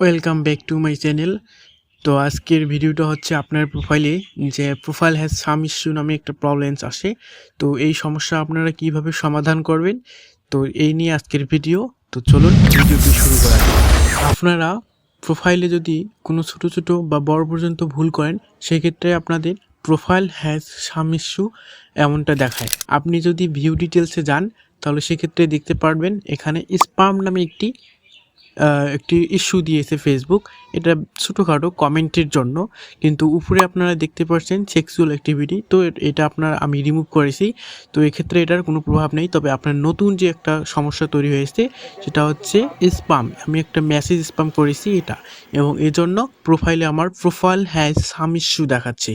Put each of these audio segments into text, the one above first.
Welcome back to my channel তো আজকের ভিডিওটা হচ্ছে আপনার প্রোফাইলে যে প্রোফাইল হ্যাজ সাম ইস্যু নামে একটা প্রবলেমস আসে। তো এই সমস্যা আপনারা কীভাবে সমাধান করবেন? তো এই নিয়ে আজকের ভিডিও। তো চলুন ভিডিওটি শুরু করা আপনারা প্রোফাইলে যদি কোনো ছোট ছোট বা বড় পর্যন্ত ভুল করেন, সেক্ষেত্রে আপনাদের প্রোফাইল হ্যাজ সাম ইস্যু এমনটা দেখায়। আপনি যদি ভিউ ডিটেলসে যান, তাহলে সেক্ষেত্রে দেখতে পারবেন এখানে স্পাম নামে একটি একটি ইস্যু দিয়েছে ফেসবুক এটা ছোটোখাটো কমেন্টের জন্য। কিন্তু উপরে আপনারা দেখতে পাচ্ছেন সেক্সুয়াল অ্যাক্টিভিটি তো এটা আপনার আমি রিমুভ করেছি। তো এক্ষেত্রে এটার কোনো প্রভাব নেই। তবে আপনার নতুন যে একটা সমস্যা তৈরি হয়েছে, সেটা হচ্ছে স্পাম আমি একটা মেসেজ স্পাম করেছি এটা। এবং এজন্য প্রোফাইলে আমার প্রোফাইল হ্যাজ সাম ইস্যু দেখাচ্ছে।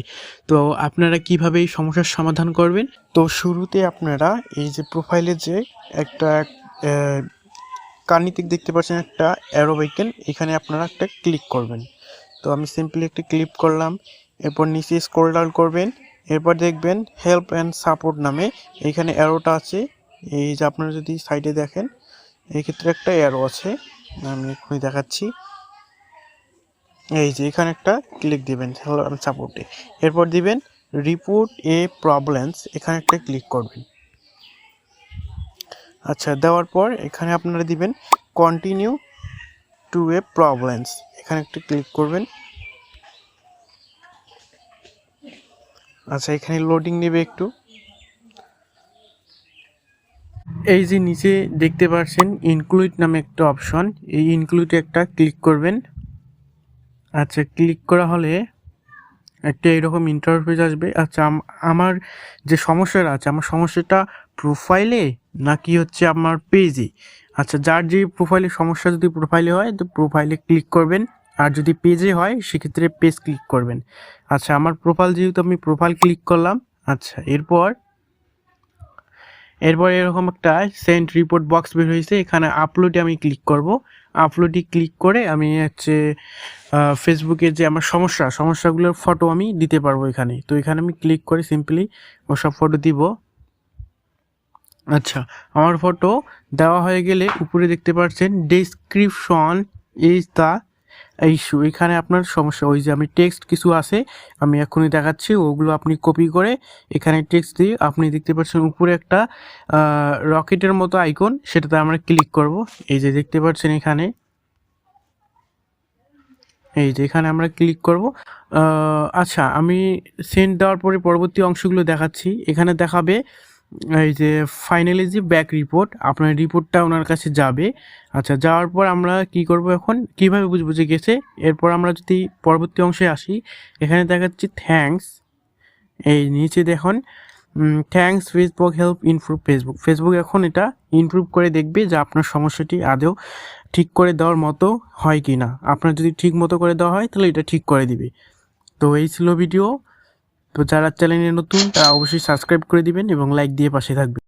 তো আপনারা কীভাবে এই সমস্যার সমাধান করবেন? তো শুরুতে আপনারা এই যে প্রোফাইলে যে একটা আহ, কার্নিতে দেখতে পাচ্ছেন একটা অ্যারো বাইকেন এখানে আপনারা একটা ক্লিক করবেন। তো আমি সিম্পলি একটা ক্লিক করলাম এরপর নিচে স্ক্রল ডাউন করবেন এরপর দেখবেন হেল্প অ্যান্ড সাপোর্ট নামে এইখানে অ্যারোটা আছে। এই যে আপনারা যদি সাইডে দেখেন এই ক্ষেত্রে একটা অ্যারো আছে। আমি এক্ষুনি দেখাচ্ছি। এই যে এখানে একটা ক্লিক দিবেন হেল্প অ্যান্ড সাপোর্টে এরপর দিবেন রিপোর্ট এ প্রবলেমস এখানে একটা ক্লিক করবেন। আচ্ছা দেওয়ার পর এখানে আপনারা দিবেন কন্টিনিউ টু এ প্রবলেমস এখানে একটা ক্লিক করবেন। আচ্ছা এখানে লোডিং নেবে একটু। এই যে নিচে দেখতে পাচ্ছেন ইনক্লুড নামে একটা অপশন এই ইনক্লুডে একটা ক্লিক করবেন। আচ্ছা ক্লিক করা হলে একটা এরকম ইন্টারফেস আসবে। আচ্ছা আম- আমার যে সমস্যাটা আছে, আমার সমস্যাটা প্রোফাইলে নাকি হচ্ছে আমার পেজে আচ্ছা যার যে প্রোফাইলে সমস্যা যদি প্রোফাইলে হয়, তো প্রোফাইলে ক্লিক করবেন। আর যদি পেজে হয়, সেক্ষেত্রে পেজ ক্লিক করবেন। আচ্ছা আমার প্রোফাইল যেহেতু আমি প্রোফাইল ক্লিক করলাম আচ্ছা এরপর এরপর এরকম একটা সেন্ট রিপোর্ট বক্স বের হয়েছে, এখানে আপলোডে আমি ক্লিক করব। আপলোডে ক্লিক করে আমি হচ্ছে ফেসবুকে যে আমার সমস্যা, সমস্যাগুলোর ফটো আমি দিতে পারব এখানে। তো এখানে আমি ক্লিক করে সিম্পলি ওসব ফটো দিব। আচ্ছা আমার ফটো দেওয়া হয়ে গেলে উপরে দেখতে পাচ্ছেন ডেসক্রিপশন ইজ দ্য ইস্যু এখানে আপনার সমস্যা, ওই যে আমি টেক্সট কিছু আছে, আমি এখনই দেখাচ্ছি, ওগুলো আপনি কপি করে এখানে টেক্সট দিয়ে আপনি দেখতে পাচ্ছেন উপরে একটা রকেটের মতো আইকন সেটাতে আমরা ক্লিক করব। এই যে দেখতে পাচ্ছেন এখানে। এই যে এখানে আমরা ক্লিক করব। আচ্ছা আমি সেন্ড দেওয়ার পরে পরবর্তী অংশগুলো দেখাচ্ছি। এখানে দেখাবে এই যে ফাইনালি যে ব্যাক রিপোর্ট আপনার রিপোর্টটা ওনার কাছে যাবে। আচ্ছা যাওয়ার পর আমরা কি করব এখন? কীভাবে বুঝব যে গেছে? এরপর আমরা যদি পরবর্তী অংশে আসি, এখানে দেখাচ্ছি থ্যাঙ্কস এই নিচে দেখুন thanks Facebook help improve Facebook Facebook এখন এটা ইমপ্রুভ করে দেখবে যে আপনার সমস্যাটি আদৌ ঠিক করে দেওয়ার মতো হয় কি না আপনার যদি ঠিক মতো করে দেওয়া হয়, তাহলে এটা ঠিক করে দিবে। তো এই ছিল ভিডিও তো যারা চ্যানেলে নতুন তারা অবশ্যই সাবস্ক্রাইব করে দিবেন এবং লাইক দিয়ে পাশে থাকবেন।